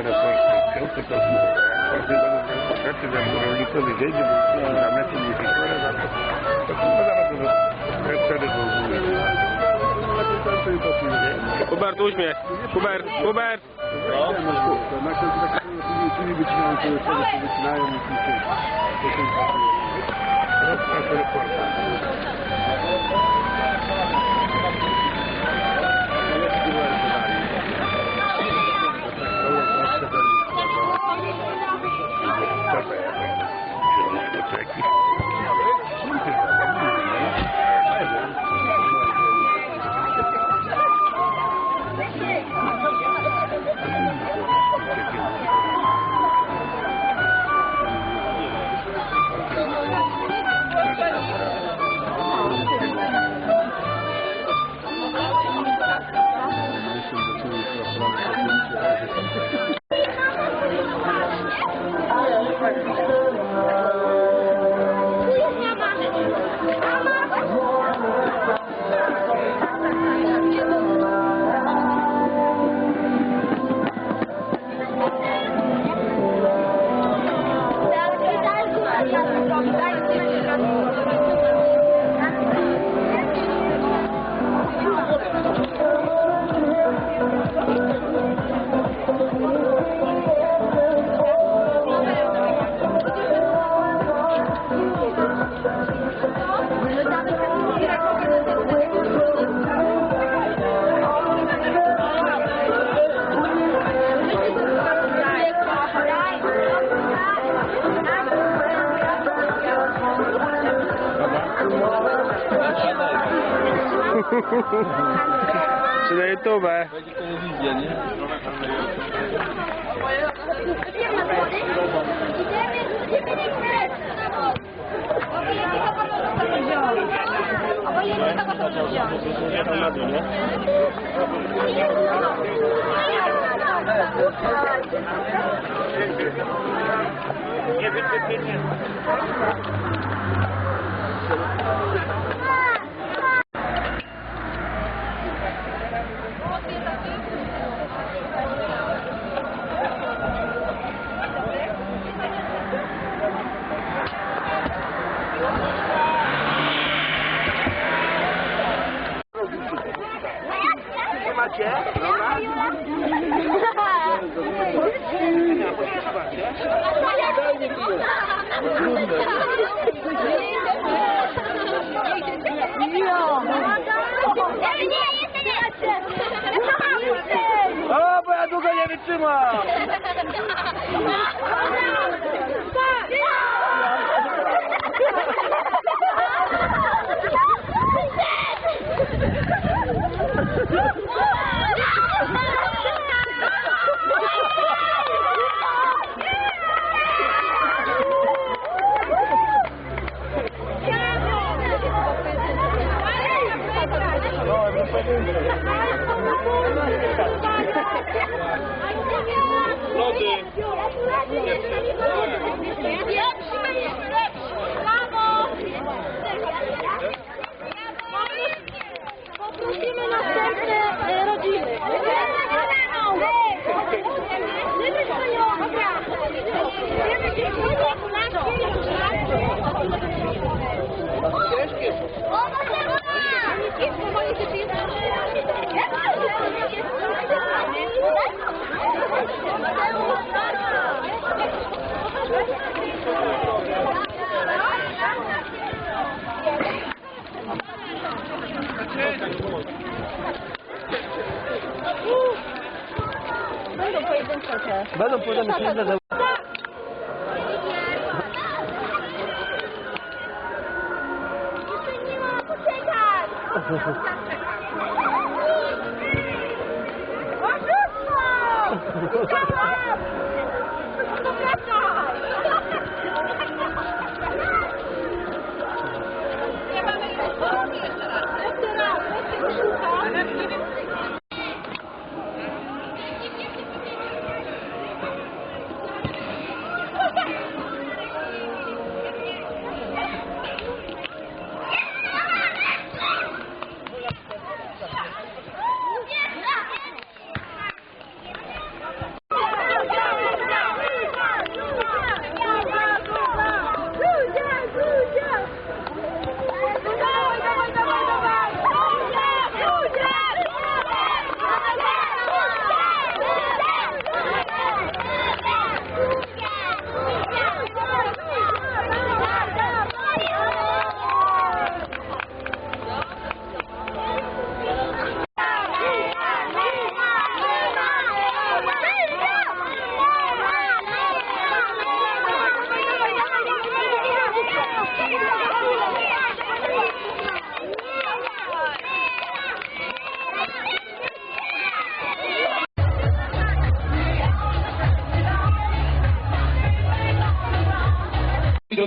reportacja, to to każdy do rzeczy, że rolnikowi wyjdzie, bo za metr nie fikuje, za to to chyba zaraz to wtedy go Hubert, uśmiech. Hubert, Hubert. Na końcu tak czyli Czy na YouTube? O, bo ja długo nie 아빠야 누가 얘기 쯤아. Bueno, pues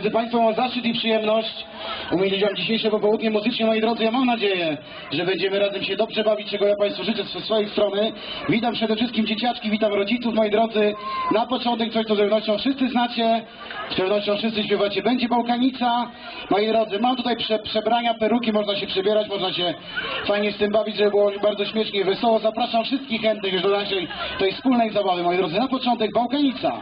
Państwa, mam zaszczyt i przyjemność umilić Wam dzisiejsze popołudnie muzycznie, moi drodzy. Ja mam nadzieję, że będziemy razem się dobrze bawić, czego ja Państwu życzę ze swojej strony. Witam przede wszystkim dzieciaczki, witam rodziców, moi drodzy. Na początek coś, co z pewnością wszyscy znacie, z pewnością wszyscy śpiewacie. Będzie Bałkanica. Moi drodzy, mam tutaj prze, przebrania, peruki, można się przebierać, można się fajnie z tym bawić, żeby było bardzo śmiesznie i wesoło. Zapraszam wszystkich chętnych już do naszej tej wspólnej zabawy, moi drodzy. Na początek Bałkanica.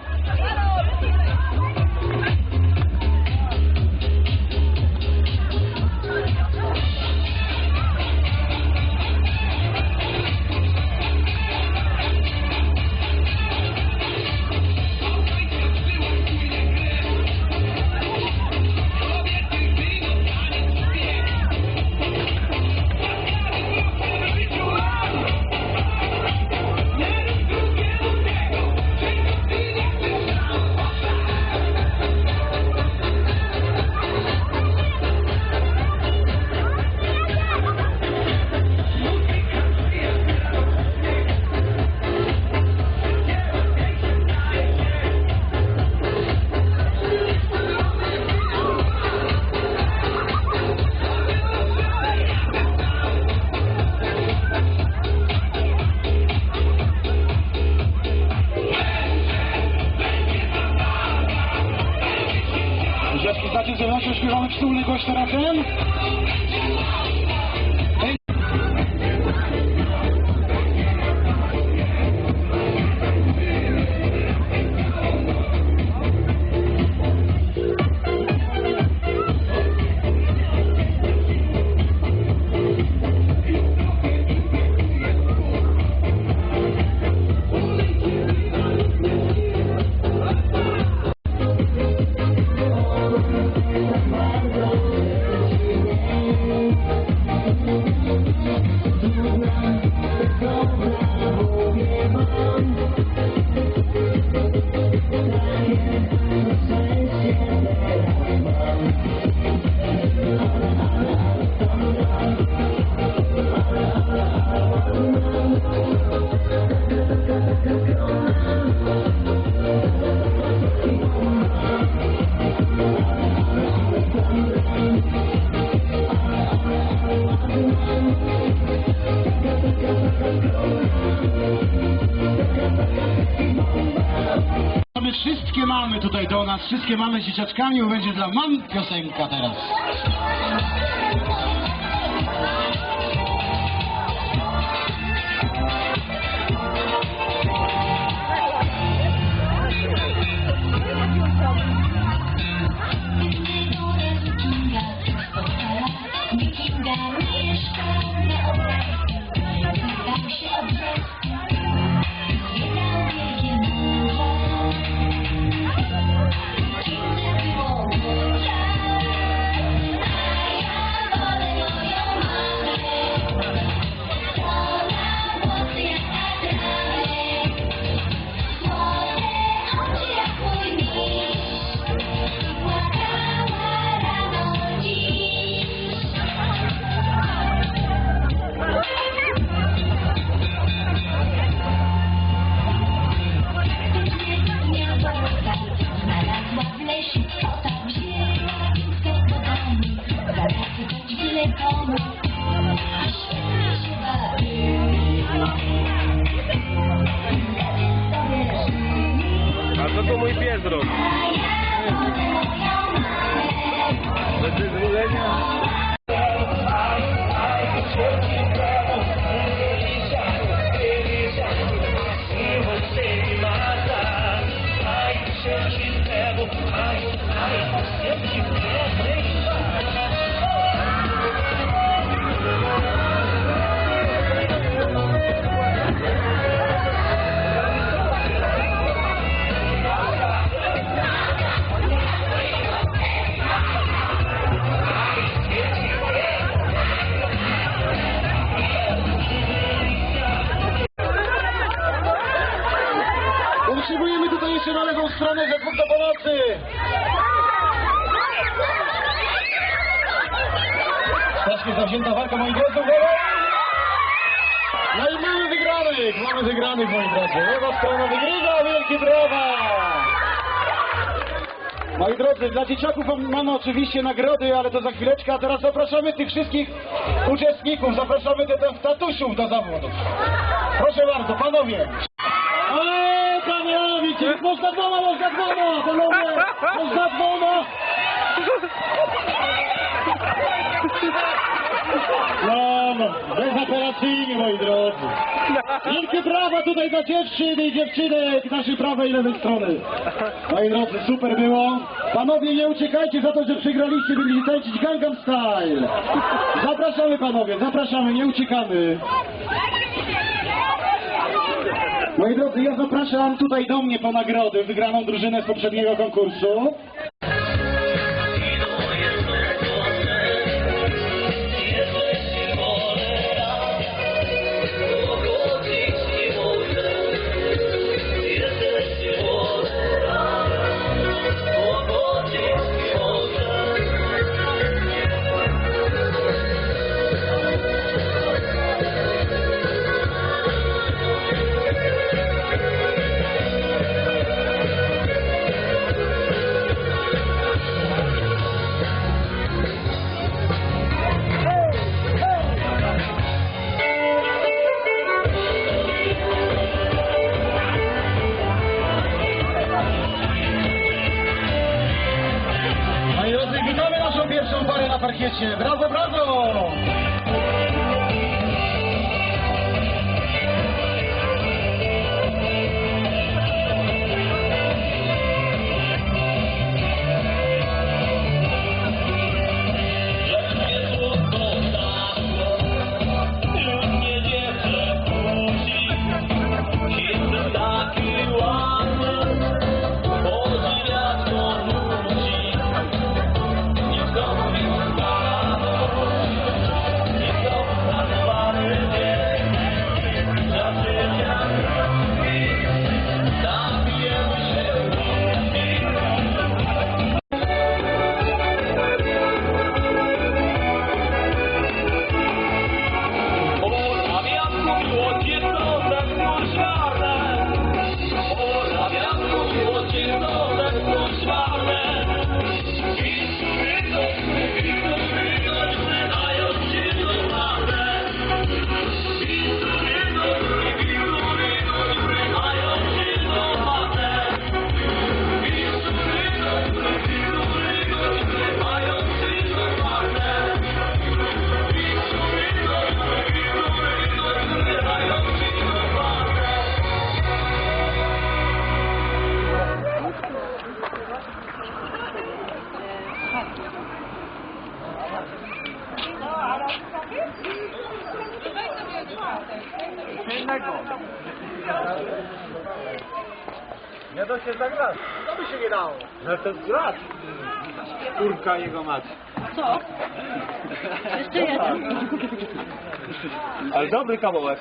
Zule gostou da cana? Wszystkie mamy tutaj do nas, wszystkie mamy z dzieciaczkami, bo będzie dla mam piosenka teraz. Wygranych, mamy wygranych, moi drodzy. Lewa strona wygrywa, wielkie brawa! Moi drodzy, dla dzieciaków mam- mamy oczywiście nagrody, ale to za chwileczkę, a teraz zapraszamy tych wszystkich uczestników, zapraszamy te tatusiów do zawodów. Proszę bardzo, panowie. Ale panowie, czy można dwoma, można dwoma, panowie, można dwoma. No, no, bezapelacyjnie, moi drodzy. Wielkie brawa tutaj dla dziewczyny i dziewczynek naszej prawej i lewej strony. Moi drodzy, super było. Panowie, nie uciekajcie za to, że przegraliście, będziecie tańczyć Gangnam Style. Zapraszamy panowie, zapraszamy, nie uciekamy. Moi drodzy, ja zapraszam tutaj do mnie po nagrody wygraną drużynę z poprzedniego konkursu. Innego. Nie da się zagrać. To by się nie dało. No to grać. Kurka jego mać. Co? Jeszcze jeden. Ale dobry kawałek.